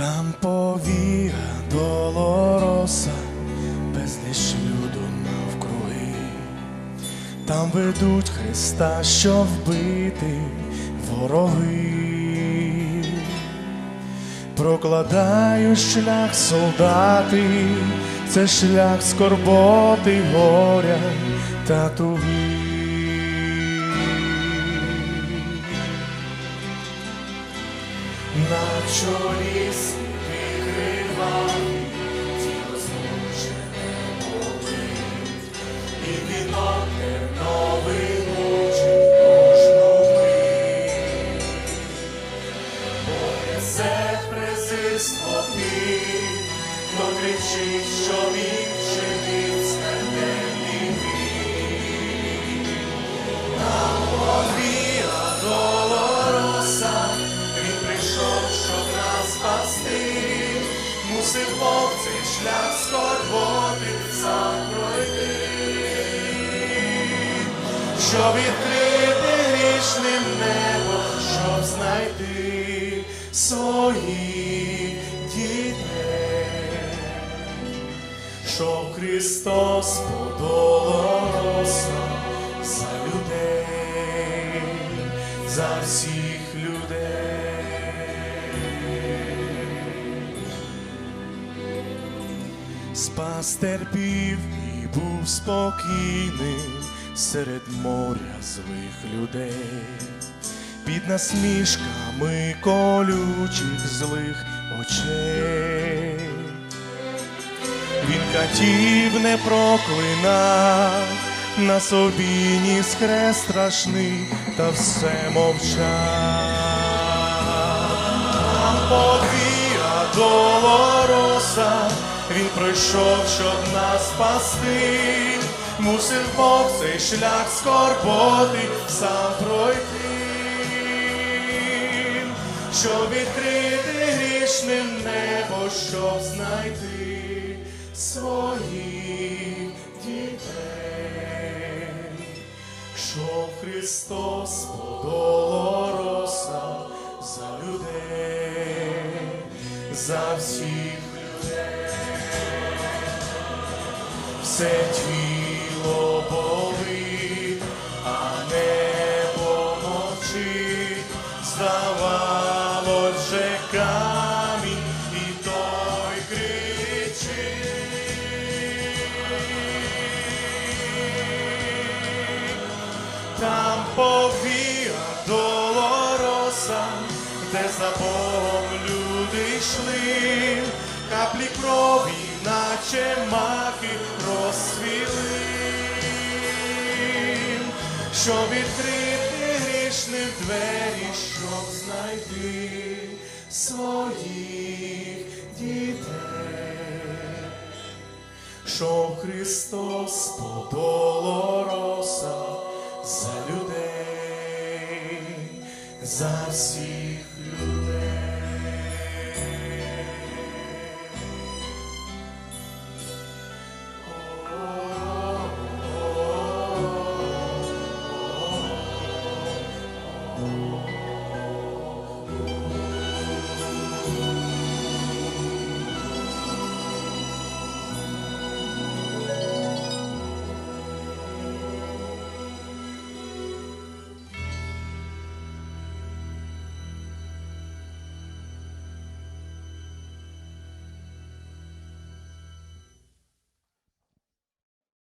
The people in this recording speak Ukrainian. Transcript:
Там повія долороса, безліч люду навкруги. Там ведуть Христа, що вбити вороги. Прокладають шлях солдати, це шлях скорботи, горя та туги. На чолі світи криваві, тіло змучене болить, і вінок терновий лучить кожну мить. Бо несе презирство тих, хто кричить, що він вчинив смертельний гріх. Нам щоб відкрити грішним небо, щоб знайти своїх дітей, щоб Христос подолося за людей, за всіх людей. Спас терпів і був спокійним серед моря злих людей, під насмішками колючих злих очей. Він катів не проклинав, на собі ніс хрест страшний, та все мовчав. Долороса, він пройшов, щоб нас спасти, мусив Бог цей шлях скорботи сам пройти, щоб відкрити грішним небо, щоб знайти своїх дітей, щоб Христос подолороса за людей, за всіх людей, все тіло а небо мовчить, здавалось же і той кричить. Там повія долороса, де за люди йшли, каплі крові, наче маки розсвіли, щоб відкрити грішним двері, щоб знайти своїх дітей. Що Христос подолороса за людей, за всіх